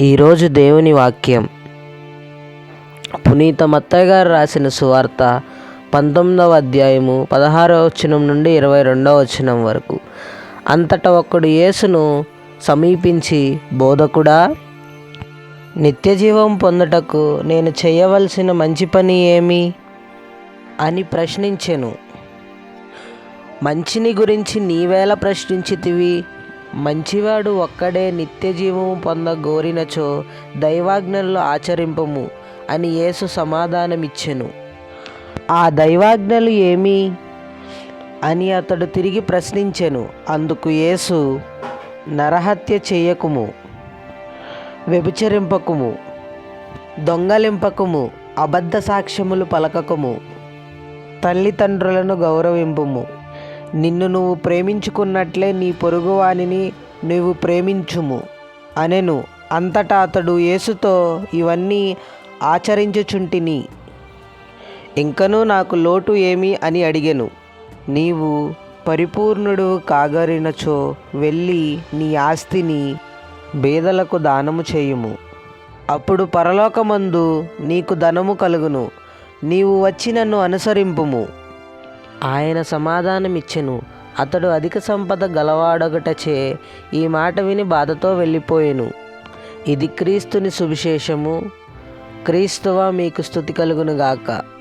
ఈరోజు దేవుని వాక్యం. పునీత మత్తయ్య గారు రాసిన సువార్త పంతొమ్మిదవ అధ్యాయము పదహారవ వచనం నుండి ఇరవై రెండవ వచనం వరకు. అంతటా ఒక్కడు యేసును సమీపించి బోధకుడా నిత్య జీవం పొందుటకు నేను చేయవలసిన మంచి పని ఏమి అని ప్రశ్నించెను. మంచిని గురించి నీవేలా ప్రశ్నించితివి? మంచివాడు ఒక్కడే నిత్య జీవము పొంద గోరినచో దైవాజ్ఞల్లో ఆచరింపము అని యేసు సమాధానమిచ్చెను. ఆ దైవాజ్ఞలు ఏమి? అని అతడు తిరిగి ప్రశ్నించెను. అందుకు యేసు నరహత్య చేయకుము వ్యభిచరింపకుము దొంగలింపకుము అబద్ధ సాక్ష్యములు పలకకుము తల్లిదండ్రులను గౌరవింపుము. నిన్ను నువ్వు ప్రేమించుకున్నట్లే నీ పొరుగువానిని నువ్వు ప్రేమించుము అనెను అంతటా అతడు యేసుతో ఇవన్నీ ఆచరించుచుంటిని. ఇంకనూ నాకు లోటు ఏమి అని అడిగెను. నీవు పరిపూర్ణుడు కాగరినచో వెళ్ళి నీ ఆస్తిని బేదలకు దానము చేయుము. అప్పుడు పరలోకమందు నీకు ధనము కలుగును. నీవు వచ్చి నన్ను అనుసరింపుము. ఆయన సమాధానమిచ్చెను. అతడు అధిక సంపద గలవాడొకటచే ఈ మాట విని బాధతో వెళ్ళిపోయెను. ఇది క్రీస్తుని సువిశేషము. క్రీస్తువ మీకు స్థుతి కలుగునుగాక.